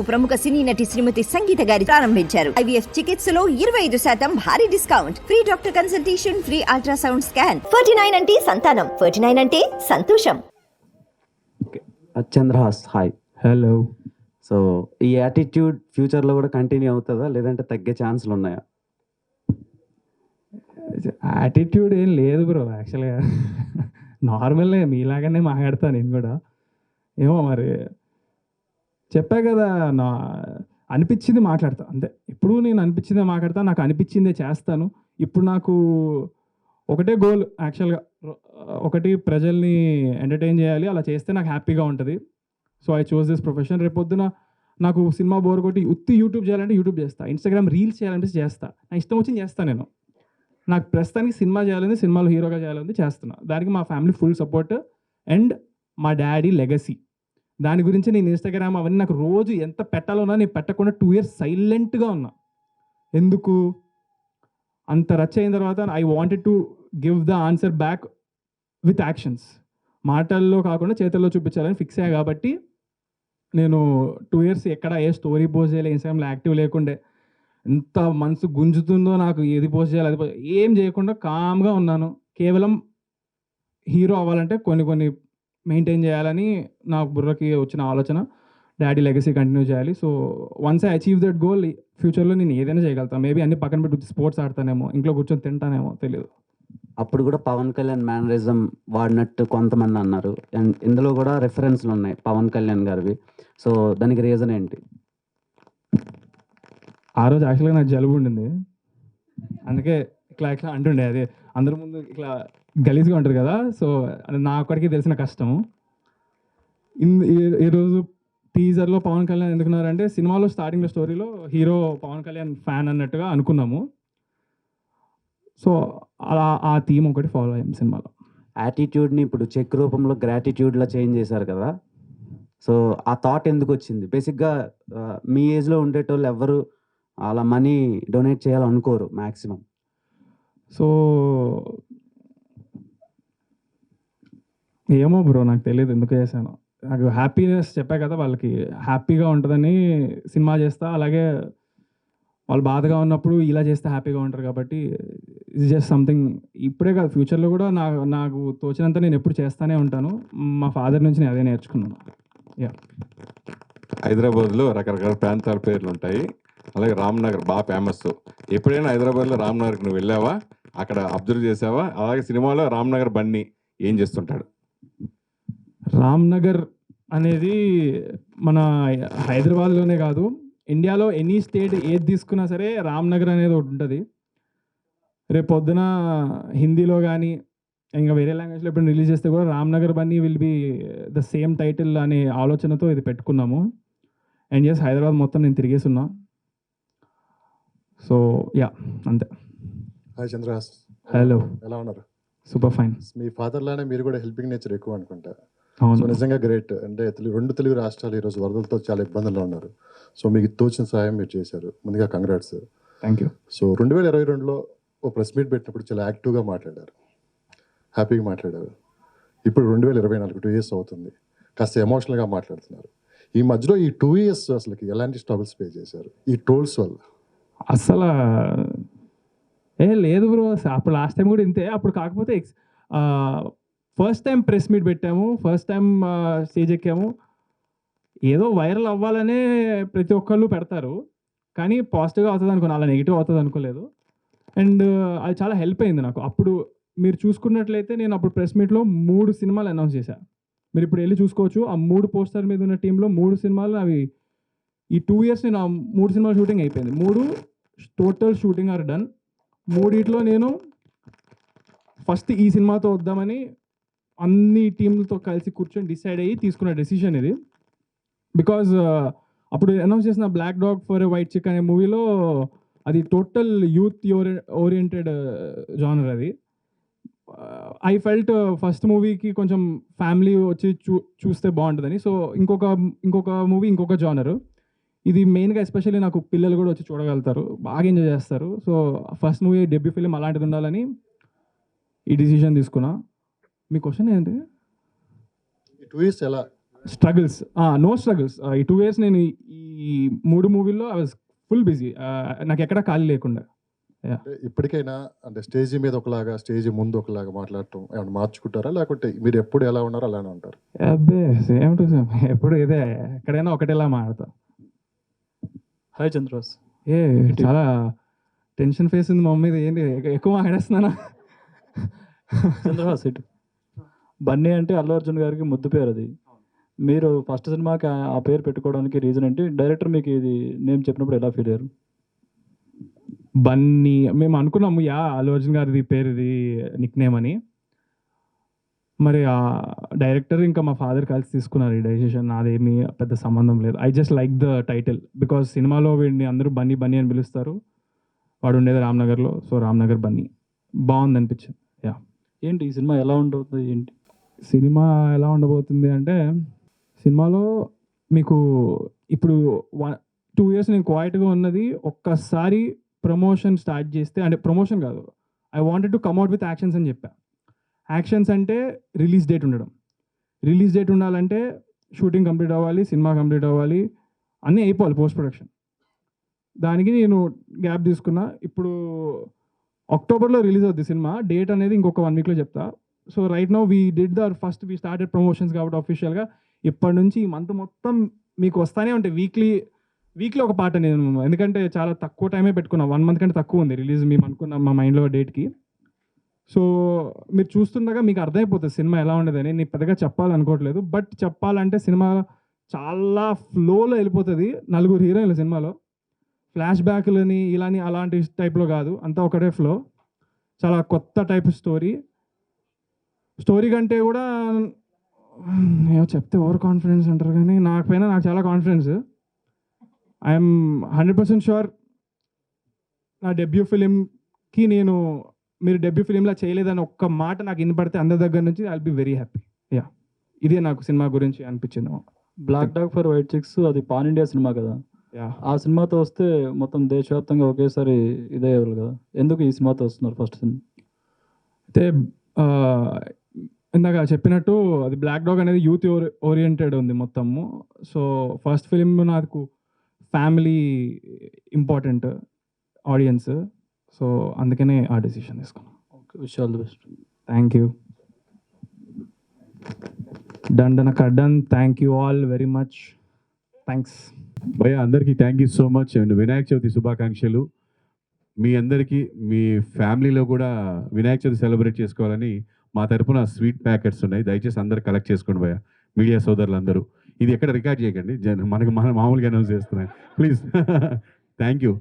ప్రముఖ సినీ నటి శ్రీమతి సంగీత గారి ప్రారంభించారు. ఐవీఎఫ్ చికిత్సలో ఇరవై ఐదు శాతం భారీ discount. Free doctor consultation free ultrasound scan. Ferty nine అంటే సంతానం. ఫర్టీ నైన్ అంటే సంతోషం. చంద్రహాస్ హాయ్. హలో. సో ఈ యాటిట్యూడ్ ఫ్యూచర్లో కూడా కంటిన్యూ అవుతుందా? లేదంటే తగ్గే ఛాన్సులు ఉన్నాయా? యాటిట్యూడ్ ఏం లేదు బ్రో యాక్చువల్గా. నార్మల్గా మీలాగానే మాట్లాడతా నేను కూడా. ఏమో మరి చెప్పా కదా నా అనిపించింది మాట్లాడతా. అంతే ఇప్పుడు నేను అనిపించిందే మాట్లాడతా నాకు అనిపించిందే చేస్తాను. ఇప్పుడు నాకు ఒకటే గోల్ యాక్చువల్గా ఒకటి ప్రజల్ని ఎంటర్టైన్ చేయాలి అలా చేస్తే నాకు హ్యాపీగా ఉంటుంది. So I choose this profession రేపొద్దున నాకు సినిమా బోర్ కొట్టి ఉత్తి యూట్యూబ్ చేయాలంటే యూట్యూబ్ చేస్తా. ఇన్స్టాగ్రామ్ రీల్స్ చేయాలంటే చేస్తా. నా ఇష్టం వచ్చింది చేస్తాను నేను. నాకు ప్రస్తుతానికి సినిమా చేయాలని సినిమాలో హీరోగా చేయాలని చేస్తున్నా. దానికి మా ఫ్యామిలీ ఫుల్ సపోర్ట్ అండ్ మా డాడీ లెగసీ దాని గురించి నేను ఇన్స్టాగ్రామ్ అవన్నీ నాకు రోజు ఎంత పెట్టాలన్నా నేను పెట్టకుండా టూ ఇయర్స్ సైలెంట్గా ఉన్నా. ఎందుకు? అంత రచ్ అయిన తర్వాత I wanted to give the answer back with actions మాటల్లో కాకుండా చేతుల్లో చూపించాలని ఫిక్స్ అయ్యా కాబట్టి నేను టూ ఇయర్స్ ఎక్కడ ఏ స్టోరీ పోస్ట్ చేయలే ఇన్స్టాగ్రామ్లో యాక్టివ్ లేకుండే. ఎంత మనసు గుంజుతుందో నాకు ఏది పోస్ట్ చేయాలి అది ఏం చేయకుండా కామ్గా ఉన్నాను. కేవలం హీరో అవ్వాలంటే కొన్ని కొన్ని మెయింటైన్ చేయాలని నా బుర్రకి వచ్చిన ఆలోచన. డాడీ లెగసీ కంటిన్యూ చేయాలి. So once I achieve that goal ఫ్యూచర్లో నేను ఏదైనా చేయగలుగుతాను మేబీ అన్ని పక్కన పెట్టి స్పోర్ట్స్ ఆడతానేమో ఇంట్లో కూర్చొని తింటానేమో తెలియదు అప్పుడు కూడా పవన్ కళ్యాణ్ మేనరిజం వాడినట్టు కొంతమంది అన్నారు. అండ్ ఇందులో కూడా రెఫరెన్స్లు ఉన్నాయి పవన్ కళ్యాణ్ గారివి. సో దానికి రీజన్ ఏంటి? ఆ రోజు యాక్చువల్గా నాకు జలుబు ఉండింది. అందుకే ఇట్లా ఇట్లా అంటుండే అది అందరి ముందు ఇట్లా గలీజ్గా ఉంటుంది కదా సో అది నా ఒక్కడికి తెలిసిన కష్టము ఈరోజు టీజర్లో పవన్ కళ్యాణ్ ఎందుకున్నారంటే సినిమాలో స్టార్టింగ్లో స్టోరీలో హీరో పవన్ కళ్యాణ్ ఫ్యాన్ అన్నట్టుగా అనుకున్నాము. సో అలా ఆ థీమ్ ఒకటి ఫాలో అయ్యాం సినిమాలో. యాటిట్యూడ్ని ఇప్పుడు చెక్ రూపంలో గ్రాటిట్యూడ్లో చేంజ్ చేశారు కదా సో ఆ థాట్ ఎందుకు వచ్చింది? బేసిక్గా మీ ఏజ్లో ఉండేటోళ్ళు ఎవరు అలా మనీ డొనేట్ చేయాలనుకోరు మ్యాక్సిమం సో ఏమో బ్రో నాకు తెలియదు ఎందుకు చేశాను. నాకు హ్యాపీనెస్ చెప్పా కదా వాళ్ళకి హ్యాపీగా ఉంటుందని సినిమా చేస్తా అలాగే వాళ్ళు బాధగా ఉన్నప్పుడు ఇలా చేస్తే హ్యాపీగా ఉంటారు కాబట్టి ఇది జస్ట్ సంథింగ్ ఇప్పుడే కాదు ఫ్యూచర్లో కూడా నా నాకు తోచినంత నేను ఎప్పుడు చేస్తానే ఉంటాను. మా ఫాదర్ నుంచి నేను అదే నేర్చుకున్నాను. యా హైదరాబాద్లో రకరకాల ప్రాంతాల పేర్లు ఉంటాయి. అలాగే రామ్నగర్ బాగా ఫేమస్ ఎప్పుడైనా హైదరాబాద్లో రామ్నగర్కి నువ్వు వెళ్ళావా? అక్కడ అబ్జర్వ్ చేసావా? అలాగే సినిమాలో రామ్నగర్ బన్నీ ఏం చేస్తుంటాడు? రామ్ నగర్ అనేది మన హైదరాబాద్లోనే కాదు. ఇండియాలో ఎనీ స్టేట్ ఏది తీసుకున్నా సరే రామ్ నగర్ అనేది ఒకటి ఉంటుంది. రేపు పొద్దున హిందీలో కానీ ఇంకా వేరే లాంగ్వేజ్లో ఎప్పుడు రిలీజ్ చేస్తే కూడా Ram Nagar Bunny will be the same title అనే ఆలోచనతో ఇది పెట్టుకున్నాము. అండ్ చేసి హైదరాబాద్ మొత్తం నేను తిరిగేస్తున్నా సో యా అంతే. హాయ్ చంద్రహాస్ హలో ఎలా ఉన్నారు? సూపర్ ఫైన్ మీ ఫాదర్ లానే మీరు కూడా హెల్పింగ్ నేచర్ ఎక్కువ అనుకుంటా. సో నిజంగా గ్రేట్. అంటే రెండు తెలుగు రాష్ట్రాలు ఈరోజు వరదలతో చాలా ఇబ్బందుల్లో ఉన్నారు. సో మీకు తోచిన సహాయం మీరు చేశారు. ముందుగా కంగ్రాట్స్ థ్యాంక్ యూ సో రెండు వేల ఇరవై రెండులో ఓ ప్రెస్ మీట్ పెట్టినప్పుడు చాలా యాక్టివ్గా మాట్లాడారు. హ్యాపీగా మాట్లాడారు. ఇప్పుడు రెండు వేల ఇరవై నాలుగు టూ ఇయర్స్ అవుతుంది. కాస్త ఎమోషనల్గా మాట్లాడుతున్నారు. ఈ మధ్యలో ఈ టూ ఇయర్స్ అసలుకి ఎలాంటి స్ట్రగుల్స్ పే చేశారు? ఈ ట్రోల్స్ వల్ల. అసలు ఏ లేదు బ్రో. అప్పుడు లాస్ట్ టైం కూడా ఇంతే. అప్పుడు కాకపోతే ఫస్ట్ టైం ప్రెస్ మీట్ పెట్టాము. ఫస్ట్ టైం స్టేజ్ ఎక్కాము. ఏదో వైరల్ అవ్వాలనే ప్రతి ఒక్కళ్ళు పెడతారు. కానీ పాజిటివ్గా అవుతుంది అనుకున్నా అలా నెగిటివ్ అవుతుంది అనుకోలేదు. అండ్ అది చాలా హెల్ప్ అయింది నాకు. అప్పుడు మీరు చూసుకున్నట్లయితే నేను అప్పుడు ప్రెస్ మీట్లో మూడు సినిమాలు అనౌన్స్ చేశాను మీరు ఇప్పుడు వెళ్ళి చూసుకోవచ్చు. ఆ మూడు పోస్టర్ మీద ఉన్న టీంలో మూడు సినిమాలు అవి ఈ టూ ఇయర్స్ నేను ఆ మూడు సినిమాల షూటింగ్ అయిపోయింది. మూడు టోటల్ షూటింగ్ ఆర్ డన్ మూడిట్లో నేను ఫస్ట్ ఈ సినిమాతో వద్దామని అన్ని టీంలతో కలిసి కూర్చొని డిసైడ్ అయ్యి తీసుకున్న డెసిషన్ ఇది. బికాజ్ uh, అప్పుడు అనౌన్స్ చేసిన black dog for white chick అనే మూవీలో అది టోటల్ యూత్ ఓరియంటెడ్ జానర్ అది. ఐ ఫెల్ట్ ఫస్ట్ మూవీకి కొంచెం ఫ్యామిలీ వచ్చి చూ చూస్తే బాగుంటుందని. సో ఇంకొక ఇంకొక మూవీ ఇంకొక జానర్ ఇది మెయిన్గా ఎస్పెషల్లీ నాకు పిల్లలు కూడా వచ్చి చూడగలుగుతారు. బాగా ఎంజాయ్ చేస్తారు. So first movie debut film అలాంటిది ఉండాలని ఈ డిసిషన్ తీసుకున్నా. మీ క్వశ్చన్ ఏంటి? టూ ఇయర్స్ ఎలా? స్ట్రగుల్స్ నో స్ట్రగుల్స్ ఈ టూ ఇయర్స్ నేను ఈ- మూడు మూవీల్లో ఐ వాజ్ ఫుల్ బిజీ నాకు ఎక్కడ ఖాళీ లేకుండా. అంటే ఇప్పటికైనా అంటే స్టేజ్ మీద ఒకలాగా స్టేజ్ ముందు ఒకలాగా మాట్లాడటం ఏమైనా మార్చుకుంటారా? లేకుంటే మీరు ఎప్పుడు ఎలా ఉన్నారో అలానే ఉంటారు. అబ్బే సేమ్ టు సేమ్ ఎప్పుడు ఇదే ఎక్కడైనా ఒకటేలా మాడతా హాయ్ చంద్రబాస్ ఏ చాలా టెన్షన్ ఫేస్ ఉంది మా మమ్మీ ఏంటి ఎక్కువ మాట్లాడేస్తున్నానా? చంద్రబాస్ ఇటు. బన్నీ అంటే అల్లు అర్జున్ గారికి ముద్దు పేరు అది. మీరు ఫస్ట్ సినిమాకి ఆ- పేరు పెట్టుకోవడానికి రీజన్ ఏంటి? డైరెక్టర్ మీకు ఇది నేమ్ చెప్పినప్పుడు ఎలా ఫీల్ అయ్యారు? బన్నీ మేము అనుకున్నాము యా అల్లు అర్జున్ గారిది పేరు ఇది నిక్ నేమ్ అని. మరి ఆ డైరెక్టర్ ఇంకా మా ఫాదర్ కలిసి తీసుకున్నారు ఈ డెసిషన్ నాదేమీ పెద్ద సంబంధం లేదు. I just like the title because సినిమాలో వీడిని అందరూ బన్నీ బన్నీ అని పిలుస్తారు. వాడు ఉండేది రామ్నగర్లో సో రామ్నగర్ బన్నీ. బాగుంది అనిపించింది ఏంటి ఈ సినిమా ఎలా ఉంటుంది? ఏంటి? సినిమా ఎలా ఉండబోతుంది అంటే సినిమాలో మీకు ఇప్పుడు వన్ టూ ఇయర్స్ నేను క్వాయిట్గా ఉన్నది ఒక్కసారి ప్రమోషన్ స్టార్ట్ చేస్తే అంటే ప్రమోషన్ కాదు I wanted to come out with actions అని చెప్పా. యాక్షన్స్ అంటే రిలీజ్ డేట్ ఉండడం. రిలీజ్ డేట్ ఉండాలంటే షూటింగ్ కంప్లీట్ అవ్వాలి సినిమా కంప్లీట్ అవ్వాలి అన్నీ అయిపోవాలి పోస్ట్ ప్రొడక్షన్ దానికి నేను గ్యాప్ తీసుకున్నా. ఇప్పుడు అక్టోబర్లో రిలీజ్ అవుద్ది సినిమా. డేట్ అనేది ఇంకొక వన్ వీక్లో చెప్తా. So right now we did the first we started promotions కాబట్టి అఫీషియల్గా ఇప్పటి నుంచి ఈ మంత్ మొత్తం మీకు వస్తానే ఉంటాయి. వీక్లీ వీక్లీ ఒక పాట నేను ఎందుకంటే చాలా తక్కువ టైమే పెట్టుకున్నా. వన్ మంత్ కంటే తక్కువ ఉంది రిలీజ్ మేము అనుకున్నాం మా మైండ్లో డేట్కి సో మీరు చూస్తుండగా మీకు అర్థమైపోతుంది సినిమా ఎలా ఉండదని నేను పెద్దగా చెప్పాలనుకోవట్లేదు. బట్ చెప్పాలంటే సినిమా చాలా ఫ్లోలో వెళ్ళిపోతుంది. నలుగురు హీరోయిన్లు సినిమాలో. ఫ్లాష్ బ్యాక్లని ఇలాని అలాంటి టైప్లో కాదు. అంతా ఒకటే ఫ్లో చాలా కొత్త టైప్ స్టోరీ స్టోరీ కంటే కూడా ఏమో చెప్తే ఓవర్ కాన్ఫిడెన్స్ అంటారు కానీ నాకు పైన నాకు చాలా confidence. I'm hundred percent sure నా డెబ్యూ ఫిలింకి నేను మీరు డెబ్యూ ఫిలింలా చేయలేదని ఒక్క మాట నాకు వినపడితే అందరి దగ్గర నుంచి I be very happy yeah ఇదే నాకు సినిమా గురించి అనిపించింది black dog for white chicks అది పాన్ ఇండియా సినిమా కదా? యా ఆ సినిమాతో వస్తే మొత్తం దేశవ్యాప్తంగా ఒకేసారి ఇదే కదా? ఎందుకు ఈ సినిమాతో వస్తున్నారు ఫస్ట్ సినిమా అయితే ఇందాక చెప్పినట్టు అది బ్లాక్ డాగ్ అనేది యూత్ ఓరియంటెడ్ ఉంది మొత్తము. సో ఫస్ట్ ఫిలిం నాకు ఫ్యామిలీ ఇంపార్టెంట్ ఆడియన్స్ సో అందుకనే ఆ డెసిషన్ తీసుకున్నాను okay wish all the best thank you డండన కడ్డన్ thank you all very much thanks భయ అందరికీ thank you so much and Vinayaka Chavithi శుభాకాంక్షలు మీ అందరికీ మీ ఫ్యామిలీలో కూడా వినాయక చవితి సెలబ్రేట్ చేసుకోవాలని మా తరపున స్వీట్ ప్యాకెట్స్ ఉన్నాయి. దయచేసి అందరు కలెక్ట్ చేసుకోండి భయ మీడియా సోదరులు అందరూ ఇది ఎక్కడ రికార్డ్ చేయకండి. మనకి మన మామూలుగా అనౌన్స్ చేస్తున్నాయి. ప్లీజ్. Thank you